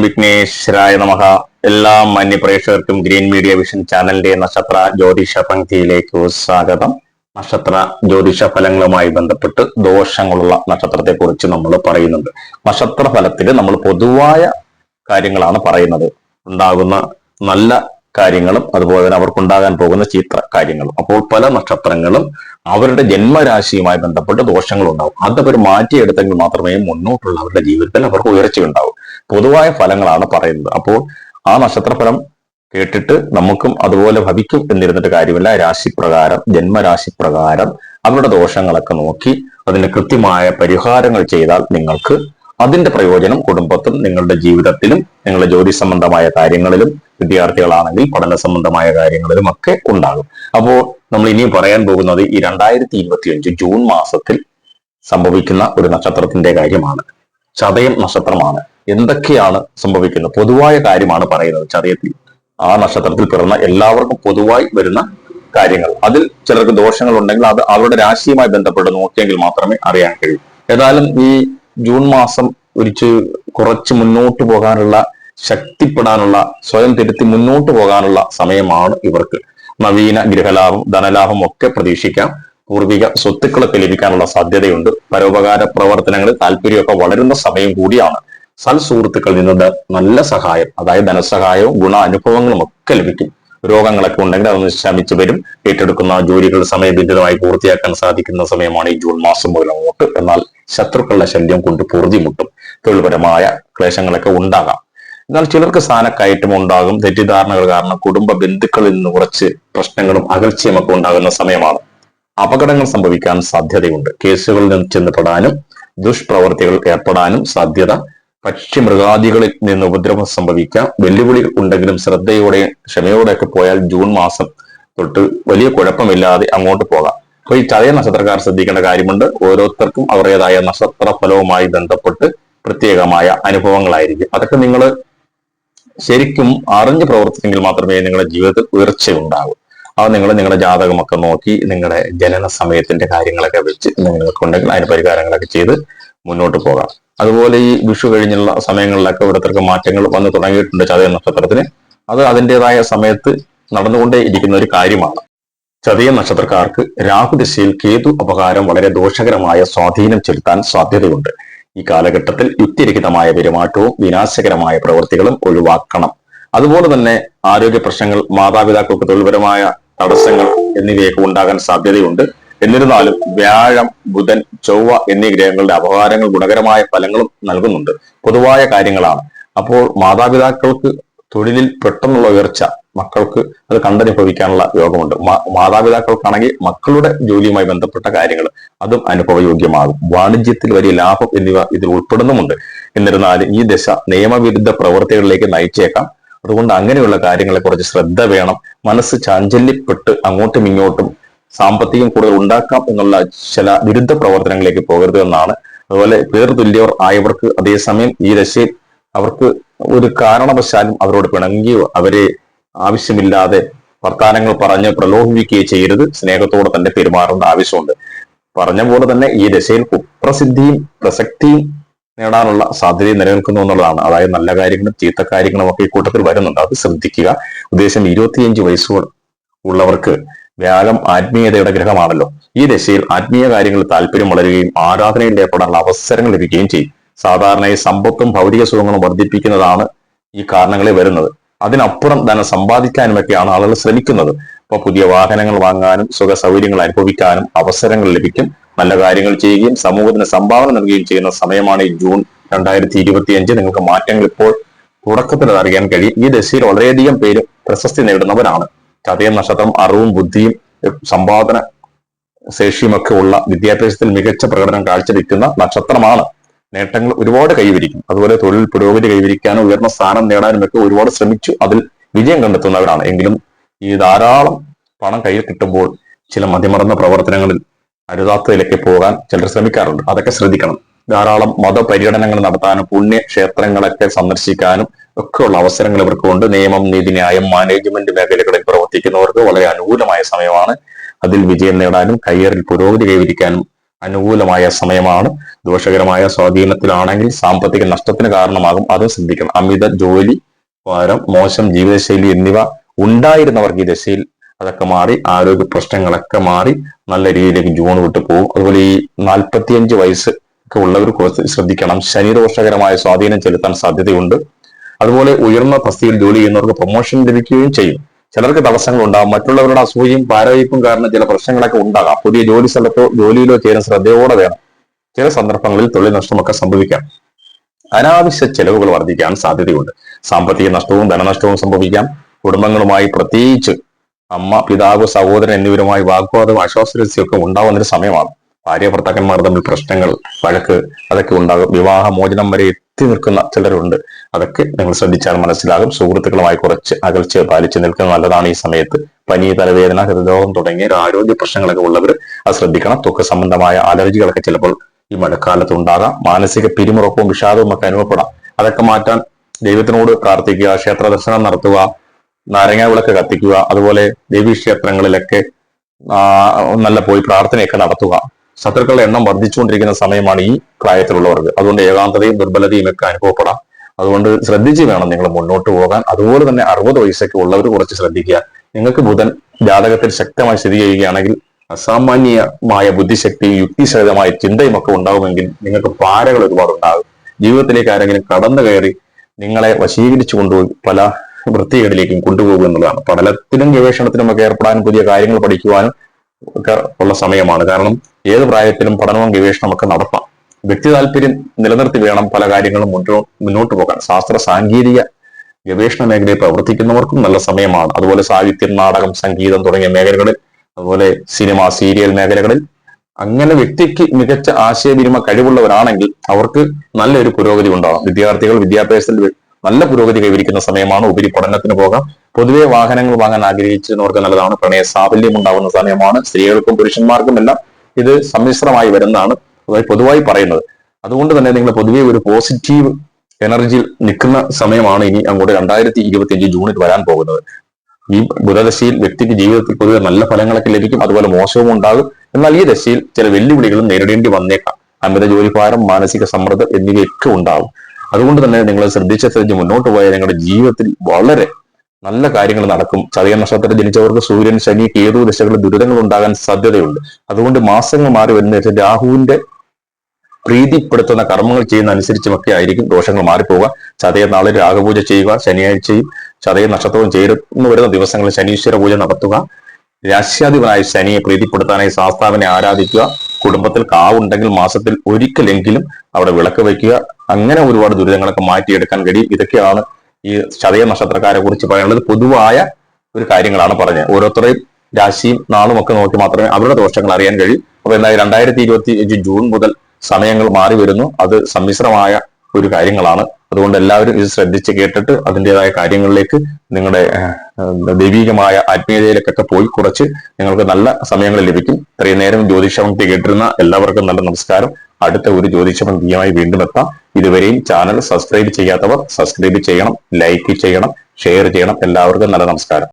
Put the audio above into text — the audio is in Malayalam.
വിഘ്നേശ്വരായ നമഹ എല്ലാ മാന്യ പ്രേക്ഷകർക്കും ഗ്രീൻ മീഡിയ വിഷൻ ചാനലിന്റെ നക്ഷത്ര ജ്യോതിഷ പങ്ക്തിയിലേക്ക് സ്വാഗതം. നക്ഷത്ര ജ്യോതിഷ ഫലങ്ങളുമായി ബന്ധപ്പെട്ട് ദോഷങ്ങളുള്ള നക്ഷത്രത്തെ കുറിച്ച് നമ്മൾ പറയുന്നുണ്ട്. നക്ഷത്ര ഫലത്തിൽ നമ്മൾ പൊതുവായ കാര്യങ്ങളാണ് പറയുന്നത്. ഉണ്ടാകുന്ന നല്ല കാര്യങ്ങളും അതുപോലെ തന്നെ അവർക്കുണ്ടാകാൻ പോകുന്ന ചീത്ത കാര്യങ്ങളും. അപ്പോൾ പല നക്ഷത്രങ്ങളും അവരുടെ ജന്മരാശിയുമായി ബന്ധപ്പെട്ട് ദോഷങ്ങളുണ്ടാവും അതവർ അത് മാറ്റിയെടുത്തെങ്കിൽ മാത്രമേ മുന്നോട്ടുള്ള അവരുടെ ജീവിതത്തിൽ അവർക്ക് ഉയർച്ച ഉണ്ടാവും പൊതുവായ ഫലങ്ങളാണ് പറയുന്നത്. അപ്പോൾ ആ നക്ഷത്രഫലം കേട്ടിട്ട് നമുക്കും അതുപോലെ ഭവിക്കും എന്നിരുന്നിട്ട് കാര്യമില്ല. രാശിപ്രകാരം ജന്മരാശിപ്രകാരം അവരുടെ ദോഷങ്ങളൊക്കെ നോക്കി അതിന് കൃത്യമായ പരിഹാരങ്ങൾ ചെയ്താൽ നിങ്ങൾക്ക് അതിന്റെ പ്രയോജനം കുടുംബത്തും നിങ്ങളുടെ ജീവിതത്തിലും നിങ്ങളുടെ ജോലി സംബന്ധമായ കാര്യങ്ങളിലും വിദ്യാർത്ഥികളാണെങ്കിൽ പഠന സംബന്ധമായ കാര്യങ്ങളിലും ഒക്കെ ഉണ്ടാകും. അപ്പോൾ നമ്മൾ ഇനിയും പറയാൻ പോകുന്നത് ഈ രണ്ടായിരത്തി ഇരുപത്തി അഞ്ച് ജൂൺ മാസത്തിൽ സംഭവിക്കുന്ന ഒരു നക്ഷത്രത്തിന്റെ കാര്യമാണ്. ചതയം നക്ഷത്രമാണ്. എന്തൊക്കെയാണ് സംഭവിക്കുന്നത്? പൊതുവായ കാര്യമാണ് പറയുന്നത് ചതയത്തിൽ. ആ നക്ഷത്രത്തിൽ പിറന്ന എല്ലാവർക്കും പൊതുവായി വരുന്ന കാര്യങ്ങൾ. അതിൽ ചിലർക്ക് ദോഷങ്ങൾ ഉണ്ടെങ്കിൽ അത് അവരുടെ രാശിയുമായി ബന്ധപ്പെട്ട് നോക്കിയെങ്കിൽ മാത്രമേ അറിയാൻ കഴിയൂ. ഏതായാലും ഈ ജൂൺ മാസം ഒരിച്ച് കുറച്ച് മുന്നോട്ട് പോകാനുള്ള ശക്തിപ്പെടാനുള്ള സ്വയം തിരുത്തി മുന്നോട്ട് പോകാനുള്ള സമയമാണ് ഇവർക്ക്. നവീന ഗൃഹലാഭം ധനലാഭം ഒക്കെ പ്രതീക്ഷിക്കാം. പൂർവിക സ്വത്തുക്കളൊക്കെ ലഭിക്കാനുള്ള സാധ്യതയുണ്ട്. പരോപകാര പ്രവർത്തനങ്ങളിൽ താല്പര്യമൊക്കെ വളരുന്ന സമയം കൂടിയാണ്. സൽ സുഹൃത്തുക്കളിൽ നിന്ന് നല്ല സഹായം അതായത് ധനസഹായവും ഗുണ അനുഭവങ്ങളും ഒക്കെ ലഭിക്കും. രോഗങ്ങളൊക്കെ ഉണ്ടെങ്കിൽ അതൊന്ന് ശമിച്ചു വരും. ഏറ്റെടുക്കുന്ന ജോലികൾ സമയബന്ധിതമായി പൂർത്തിയാക്കാൻ സാധിക്കുന്ന സമയമാണ് ഈ ജൂൺ മാസം മുതൽ അങ്ങോട്ട്. എന്നാൽ ശത്രുക്കളുടെ ശല്യം കൊണ്ട് പൂർത്തിമുട്ടും തൊഴിൽപരമായ ക്ലേശങ്ങളൊക്കെ ഉണ്ടാകാം. എന്നാൽ ചിലർക്ക് സ്ഥാനക്കയറ്റം ഉണ്ടാകും. തെറ്റിദ്ധാരണകൾ കാരണം കുടുംബ ബന്ധുക്കളിൽ നിന്ന് കുറച്ച് പ്രശ്നങ്ങളും അകൽച്ചയും ഒക്കെ ഉണ്ടാകുന്ന സമയമാണ്. അപകടങ്ങൾ സംഭവിക്കാൻ സാധ്യതയുണ്ട്. കേസുകളിൽ നിന്ന് ചെന്നപ്പെടാനും ദുഷ്പ്രവർത്തികൾ ഏർപ്പെടാനും സാധ്യത പക്ഷിമൃഗാദികളിൽ നിന്ന് ഉപദ്രവം സംഭവിക്കാം. വെല്ലുവിളികൾ ഉണ്ടെങ്കിലും ശ്രദ്ധയോടെ ക്ഷമയോടെയൊക്കെ പോയാൽ ജൂൺ മാസം തൊട്ട് വലിയ കുഴപ്പമില്ലാതെ അങ്ങോട്ട് പോകാം. അപ്പൊ ഈ ചതയ നക്ഷത്രക്കാർ ശ്രദ്ധിക്കേണ്ട കാര്യമുണ്ട്. ഓരോരുത്തർക്കും അവരുടേതായ നക്ഷത്ര ഫലവുമായി ബന്ധപ്പെട്ട് പ്രത്യേകമായ അനുഭവങ്ങളായിരിക്കും. അതൊക്കെ നിങ്ങൾ ശരിക്കും അറിഞ്ഞു പ്രവർത്തിച്ചെങ്കിൽ മാത്രമേ നിങ്ങളുടെ ജീവിതത്തിൽ ഉയർച്ച ഉണ്ടാകൂ അത് നിങ്ങൾ നിങ്ങളുടെ ജാതകമൊക്കെ നോക്കി നിങ്ങളുടെ ജനന സമയത്തിന്റെ കാര്യങ്ങളൊക്കെ വെച്ച് നിങ്ങൾക്കുണ്ടെങ്കിൽ അതിന് പരിഹാരങ്ങളൊക്കെ ചെയ്ത് മുന്നോട്ട് പോകാം. അതുപോലെ ഈ വിഷു കഴിഞ്ഞുള്ള സമയങ്ങളിലൊക്കെ ഓരോരുത്തർക്ക് മാറ്റങ്ങൾ വന്നു തുടങ്ങിയിട്ടുണ്ട് ചതയ നക്ഷത്രത്തിന്. അത് അതിന്റെതായ സമയത്ത് നടന്നുകൊണ്ടേ ഇരിക്കുന്ന ഒരു കാര്യമാണ്. ചതയ നക്ഷത്രക്കാർക്ക് രാഹുദിശയിൽ കേതു അപകാരം വളരെ ദോഷകരമായ സ്വാധീനം ചെലുത്താൻ സാധ്യതയുണ്ട്. ഈ കാലഘട്ടത്തിൽ യുക്തിരഹിതമായ പെരുമാറ്റവും വിനാശകരമായ പ്രവൃത്തികളും ഒഴിവാക്കണം. അതുപോലെ തന്നെ ആരോഗ്യ പ്രശ്നങ്ങൾ മാതാപിതാക്കൾക്ക് തൊഴിൽപരമായ തടസ്സങ്ങൾ എന്നിവയൊക്കെ ഉണ്ടാകാൻ സാധ്യതയുണ്ട്. എന്നിരുന്നാലും വ്യാഴം ബുധൻ ചൊവ്വ എന്നീ ഗ്രഹങ്ങളുടെ അപകാരങ്ങൾ ഗുണകരമായ ഫലങ്ങളും നൽകുന്നുണ്ട്. പൊതുവായ കാര്യങ്ങളാണ്. അപ്പോൾ മാതാപിതാക്കൾക്ക് തൊഴിലിൽ പെട്ടെന്നുള്ള ഉയർച്ച മക്കൾക്ക് അത് കണ്ടനുഭവിക്കാനുള്ള യോഗമുണ്ട്. മാതാപിതാക്കൾക്കാണെങ്കിൽ മക്കളുടെ ജോലിയുമായി ബന്ധപ്പെട്ട കാര്യങ്ങൾ അതും അനുഭവയോഗ്യമാകും. വാണിജ്യത്തിൽ വലിയ ലാഭം എന്നിവ ഇതിൽ ഉൾപ്പെടുന്നുമുണ്ട്. എന്നിരുന്നാലും ഈ ദശ നിയമവിരുദ്ധ പ്രവൃത്തികളിലേക്ക് നയിച്ചേക്കാം. അതുകൊണ്ട് അങ്ങനെയുള്ള കാര്യങ്ങളെ കുറിച്ച് ശ്രദ്ധ വേണം. മനസ്സ് ചാഞ്ചല്യപ്പെട്ട് അങ്ങോട്ടും ഇങ്ങോട്ടും സാമ്പത്തികം കൂടുതൽ ഉണ്ടാക്കാം എന്നുള്ള ചില വിരുദ്ധ പ്രവർത്തനങ്ങളിലേക്ക് പോകരുത് എന്നാണ്. അതുപോലെ പേർ തുല്യവർ ആയവർക്ക് അതേസമയം ഈ ദശയിൽ അവർക്ക് ഒരു കാരണവശാലും അവരോട് പിണങ്ങിയോ അവരെ ആവശ്യമില്ലാതെ വർത്താനങ്ങൾ പറഞ്ഞ് പ്രലോഭിപ്പിക്കുകയോ ചെയ്യരുത്. സ്നേഹത്തോടെ തന്നെ പെരുമാറേണ്ട ആവശ്യമുണ്ട്. പറഞ്ഞ പോലെ തന്നെ ഈ ദശയിൽ കുപ്രസിദ്ധിയും പ്രസക്തിയും നേടാനുള്ള സാധ്യത നിലനിൽക്കുന്നു എന്നുള്ളതാണ്. അതായത് നല്ല കാര്യങ്ങളും ചീത്ത കാര്യങ്ങളും ഒക്കെ ഈ കൂട്ടത്തിൽ വരുന്നുണ്ട്. അത് ശ്രദ്ധിക്കുക. ഉദ്ദേശം ഇരുപത്തിയഞ്ച് വയസ്സുകൾ ഉള്ളവർക്ക് വ്യാഴം ആത്മീയതയുടെ ഗ്രഹമാണല്ലോ. ഈ ദശയിൽ ആത്മീയ കാര്യങ്ങളിൽ താല്പര്യം വളരുകയും ആരാധനയിൽ ഏർപ്പെടാനുള്ള അവസരങ്ങൾ ലഭിക്കുകയും ചെയ്യും. സാധാരണയായി സമ്പത്തും ഭൗതിക സുഖങ്ങളും വർദ്ധിപ്പിക്കുന്നതാണ് ഈ കാരണങ്ങളിൽ വരുന്നത്. അതിനപ്പുറം ധനം സമ്പാദിക്കാനുമൊക്കെയാണ് ആളുകൾ ശ്രമിക്കുന്നത്. ഇപ്പൊ പുതിയ വാഹനങ്ങൾ വാങ്ങാനും സുഖ സൗകര്യങ്ങൾ അനുഭവിക്കാനും അവസരങ്ങൾ ലഭിക്കും. നല്ല കാര്യങ്ങൾ ചെയ്യുകയും സമൂഹത്തിന് സംഭാവന നൽകുകയും ചെയ്യുന്ന സമയമാണ് ഈ ജൂൺ രണ്ടായിരത്തി ഇരുപത്തിയഞ്ച് നിങ്ങൾക്ക് മാറ്റങ്ങൾ ഇപ്പോൾ തുടക്കത്തിൽ അറിയാൻ കഴിയും. ഈ ദശയിൽ വളരെയധികം പേര് പ്രശസ്തി നേടുന്നവരാണ്. ചതയം നക്ഷത്രം അറിവും ബുദ്ധിയും സമ്പാദന ശേഷിയുമൊക്കെ ഉള്ള വിദ്യാഭ്യാസത്തിൽ മികച്ച പ്രകടനം കാഴ്ചവെക്കുന്ന നക്ഷത്രമാണ്. നേട്ടങ്ങൾ ഒരുപാട് കൈവരിക്കും. അതുപോലെ തൊഴിൽ പുരോഗതി കൈവരിക്കാനും ഉയർന്ന സ്ഥാനം നേടാനും ഒക്കെ ഒരുപാട് ശ്രമിച്ചു. അതിൽ വിജയം കണ്ടെത്തുന്നവരാണ്. എങ്കിലും ഈ ധാരാളം പണം കയ്യിൽ കിട്ടുമ്പോൾ ചില മതിമറന്ന പ്രവർത്തനങ്ങളിൽ അരുതാത്തതിലേക്ക് പോകാൻ ചിലർ ശ്രമിക്കാറുണ്ട്. അതൊക്കെ ശ്രദ്ധിക്കണം. ധാരാളം മതപര്യടനങ്ങൾ നടത്താനും പുണ്യ ക്ഷേത്രങ്ങളൊക്കെ സന്ദർശിക്കാനും ഒക്കെയുള്ള അവസരങ്ങൾ ഇവർക്കുണ്ട്. നിയമം നീതിന്യായം മാനേജ്മെന്റ് മേഖലകളിൽ പ്രവർത്തിക്കുന്നവർക്ക് വളരെ അനുകൂലമായ സമയമാണ്. അതിൽ വിജയം നേടാനും കരിയറിൽ പുരോഗതി കൈവരിക്കാനും അനുകൂലമായ സമയമാണ്. ദോഷകരമായ സ്വാധീനത്തിലാണെങ്കിൽ സാമ്പത്തിക നഷ്ടത്തിന് കാരണമാകും. അത് ശ്രദ്ധിക്കണം. അമിത ജോലി ഭാരം മോശം ജീവിതശൈലി എന്നിവ ഉണ്ടായിരുന്നവർക്ക് ഈ ദശയിൽ അതൊക്കെ മാറി ആരോഗ്യ പ്രശ്നങ്ങളൊക്കെ മാറി നല്ല രീതിയിലേക്ക് ജൂൺ വിട്ട് പോകും. അതുപോലെ ഈ നാൽപ്പത്തിയഞ്ച് വയസ്സ് ഒക്കെ ഉള്ളവർ ശ്രദ്ധിക്കണം. ശനി ദോഷകരമായ സ്വാധീനം ചെലുത്താൻ സാധ്യതയുണ്ട്. അതുപോലെ ഉയർന്ന തസ്തിയിൽ ജോലി ചെയ്യുന്നവർക്ക് പ്രൊമോഷൻ ലഭിക്കുകയും ചെയ്യും. ചിലർക്ക് തടസ്സങ്ങൾ ഉണ്ടാകും മറ്റുള്ളവരുടെ അസൂയയും പാരവയ്പും കാരണം ചില പ്രശ്നങ്ങളൊക്കെ ഉണ്ടാകാം. പുതിയ ജോലി സ്ഥലത്തോ ജോലിയിലോ ചെയ്യാൻ ശ്രദ്ധയോടെ വേണം. ചില സന്ദർഭങ്ങളിൽ തൊഴിൽ നഷ്ടമൊക്കെ സംഭവിക്കാം. അനാവശ്യ ചെലവുകൾ വർദ്ധിക്കാൻ സാധ്യതയുണ്ട്. സാമ്പത്തിക നഷ്ടവും ധനനഷ്ടവും സംഭവിക്കാം. കുടുംബങ്ങളുമായി പ്രത്യേകിച്ച് അമ്മ പിതാവ് സഹോദരൻ എന്നിവരുമായി വാഗ്വാദവും അശ്വാസരസ്യമൊക്കെ ഉണ്ടാവുന്നൊരു സമയമാണ്. ഭാര്യ ഭർത്താക്കന്മാർ തമ്മിൽ പ്രശ്നങ്ങൾ വഴക്ക് അതൊക്കെ ഉണ്ടാകും. വിവാഹമോചനം വരെ എത്തി നിൽക്കുന്ന ചിലരുണ്ട്. അതൊക്കെ നിങ്ങൾ ശ്രദ്ധിച്ചാൽ മനസ്സിലാകും. സുഹൃത്തുക്കളുമായി കുറച്ച് അകൽച്ച പാലിച്ച് നിൽക്കുന്ന നല്ലതാണ് ഈ സമയത്ത്. പനി തലവേദന ഹൃദ്രോഗം തുടങ്ങിയ ആരോഗ്യ പ്രശ്നങ്ങളൊക്കെ ഉള്ളവർ അത് ശ്രദ്ധിക്കണം. തൊക്ക് സംബന്ധമായ അലർജികളൊക്കെ ചിലപ്പോൾ ഈ മഴക്കാലത്ത് ഉണ്ടാകാം. മാനസിക പിരിമുറക്കവും വിഷാദവും ഒക്കെ അനുഭവപ്പെടാം. അതൊക്കെ മാറ്റാൻ ദൈവത്തിനോട് പ്രാർത്ഥിക്കുക ക്ഷേത്ര ദർശനം നടത്തുക നാരങ്ങ വിളക്ക് കത്തിക്കുക അതുപോലെ ദേവീക്ഷേത്രങ്ങളിലൊക്കെ നല്ല പോയി പ്രാർത്ഥനയൊക്കെ നടത്തുക. ശത്രുക്കളുടെ എണ്ണം വർദ്ധിച്ചുകൊണ്ടിരിക്കുന്ന സമയമാണ് ഈ പ്രായത്തിലുള്ളവർക്ക്. അതുകൊണ്ട് ഏകാന്തതയും ദുർബലതയും ഒക്കെ അനുഭവപ്പെടാം. അതുകൊണ്ട് ശ്രദ്ധിച്ച് വേണം നിങ്ങൾ മുന്നോട്ട് പോകാൻ. അതുപോലെ തന്നെ അറുപത് വയസ്സൊക്കെ ഉള്ളവർ കുറച്ച് ശ്രദ്ധിക്കുക. നിങ്ങൾക്ക് ബുധൻ ജാതകത്തിൽ ശക്തമായി സ്ഥിതി ചെയ്യുകയാണെങ്കിൽ അസാമാന്യമായ ബുദ്ധിശക്തിയും യുക്തിസഹിതമായ ചിന്തയും ഒക്കെ ഉണ്ടാകുമെങ്കിൽ നിങ്ങൾക്ക് പാരകൾ ഒരുപാട് ഉണ്ടാകും. ജീവിതത്തിലേക്ക് ആരെങ്കിലും കടന്നു കയറി നിങ്ങളെ വശീകരിച്ചു കൊണ്ടുപോയി പല വൃത്തികേടിലേക്കും കൊണ്ടുപോകുക എന്നുള്ളതാണ്. പഠനത്തിനും ഗവേഷണത്തിനും ഒക്കെ ഏർപ്പെടാനും പുതിയ കാര്യങ്ങൾ പഠിക്കുവാനും ഒക്കെ ഉള്ള സമയമാണ്. കാരണം ഏത് പ്രായത്തിലും പഠനവും ഗവേഷണവും ഒക്കെ നടത്താം. വ്യക്തി താല്പര്യം നിലനിർത്തി വേണം പല കാര്യങ്ങളും മുന്നോട്ട് മുന്നോട്ട് പോകാൻ. ശാസ്ത്ര സാങ്കേതിക ഗവേഷണ മേഖലയിൽ പ്രവർത്തിക്കുന്നവർക്കും നല്ല സമയമാണ്. അതുപോലെ സാഹിത്യം നാടകം സംഗീതം തുടങ്ങിയ മേഖലകളിൽ അതുപോലെ സിനിമ സീരിയൽ മേഖലകളിൽ അങ്ങനെ വ്യക്തിക്ക് മികച്ച ആശയവിനിമയ കഴിവുള്ളവരാണെങ്കിൽ അവർക്ക് നല്ലൊരു പുരോഗതി ഉണ്ടാകും. വിദ്യാർത്ഥികൾ വിദ്യാഭ്യാസത്തിൽ നല്ല പുരോഗതി കൈവരിക്കുന്ന സമയമാണ് ഉപരി പഠനത്തിന് പോകാം. പൊതുവെ വാഹനങ്ങൾ വാങ്ങാൻ ആഗ്രഹിച്ചവർക്ക് നല്ലതാണ്. പ്രണയ സാഫല്യം ഉണ്ടാകുന്ന സമയമാണ്. സ്ത്രീകൾക്കും പുരുഷന്മാർക്കും എല്ലാം ഇത് സമ്മിശ്രമായി വരുന്നതാണ്. പൊതുവായി പറയുന്നത്. അതുകൊണ്ട് തന്നെ നിങ്ങൾ പൊതുവെ ഒരു പോസിറ്റീവ് എനർജിയിൽ നിൽക്കുന്ന സമയമാണ് ഇനി അങ്ങോട്ട് രണ്ടായിരത്തി ഇരുപത്തി അഞ്ച് ജൂണിൽ വരാൻ പോകുന്നത്. ഈ ബുധദശയിൽ വ്യക്തിക്ക് ജീവിതത്തിൽ പൊതുവെ നല്ല ഫലങ്ങളൊക്കെ ലഭിക്കും. അതുപോലെ മോശവും ഉണ്ടാകും. എന്നാൽ ഈ ദശയിൽ ചില വെല്ലുവിളികളും നേരിടേണ്ടി വന്നേക്കാം. അമിത ജോലിഭാരം മാനസിക സമ്മർദ്ദം എന്നിവയൊക്കെ ഉണ്ടാകും. അതുകൊണ്ട് തന്നെ നിങ്ങൾ ശ്രദ്ധിച്ച ശ്രദ്ധിച്ച് മുന്നോട്ട് പോയാൽ നിങ്ങളുടെ ജീവിതത്തിൽ വളരെ നല്ല കാര്യങ്ങൾ നടക്കും. ചതയ നക്ഷത്രത്തിൽ ജനിച്ചവർക്ക് സൂര്യൻ ശനി കേതു ദശകളിൽ ദുരിതങ്ങൾ ഉണ്ടാകാൻ സാധ്യതയുണ്ട്. അതുകൊണ്ട് മാസങ്ങൾ മാറി വരുന്ന രാഹുവിന്റെ പ്രീതിപ്പെടുത്തുന്ന കർമ്മങ്ങൾ ചെയ്യുന്ന അനുസരിച്ചുമൊക്കെ ആയിരിക്കും ദോഷങ്ങൾ മാറിപ്പോവുക. ചതയ നാളിൽ രാഗപൂജ ചെയ്യുക ശനിയാഴ്ചയും ചതയ നക്ഷത്രവും ചേരുന്നു വരുന്ന ദിവസങ്ങളിൽ ശനീശ്വര പൂജ നടത്തുക. രാശ്യാധിപനായ ശനിയെ പ്രീതിപ്പെടുത്താനായി ശാസ്താവിനെ ആരാധിക്കുക. കുടുംബത്തിൽ കാവുണ്ടെങ്കിൽ മാസത്തിൽ ഒരിക്കലെങ്കിലും അവിടെ വിളക്ക് വയ്ക്കുക. അങ്ങനെ ഒരുപാട് ദുരിതങ്ങളൊക്കെ മാറ്റിയെടുക്കാൻ കഴിയും. ഇതൊക്കെയാണ് ഈ ചതയ നക്ഷത്രക്കാരെ കുറിച്ച് പറയാനുള്ളത് പൊതുവായ ഒരു കാര്യങ്ങളാണ് പറഞ്ഞത്. ഓരോരുത്തരെയും രാശിയും നാളും ഒക്കെ നോക്കി മാത്രമേ അവരുടെ ദോഷങ്ങൾ അറിയാൻ കഴിയൂ. അപ്പൊ എന്തായാലും രണ്ടായിരത്തി ഇരുപത്തി ജൂൺ മുതൽ സമയങ്ങൾ മാറി വരുന്നു. അത് സമ്മിശ്രമായ ഒരു കാര്യങ്ങളാണ്. അതുകൊണ്ട് എല്ലാവരും ഇത് ശ്രദ്ധിച്ച് കേട്ടിട്ട് അതിന്റെതായ കാര്യങ്ങളിലേക്ക് നിങ്ങളുടെ ദൈവികമായ ആത്മീയതയിലേക്കൊക്കെ പോയി കുറച്ച് നിങ്ങൾക്ക് നല്ല സമയങ്ങൾ ലഭിക്കും. ഇത്രയും നേരം ജ്യോതിഷമക്തി കേട്ടിരുന്ന എല്ലാവർക്കും നല്ല നമസ്കാരം. അടുത്ത ഒരു ജ്യോതിഷമന്ത്രിയുമായി വീണ്ടും എത്താം. ഇതുവരെയും ചാനൽ സബ്സ്ക്രൈബ് ചെയ്യാത്തവർ സബ്സ്ക്രൈബ് ചെയ്യണം ലൈക്ക് ചെയ്യണം ഷെയർ ചെയ്യണം. എല്ലാവർക്കും നല്ല നമസ്കാരം.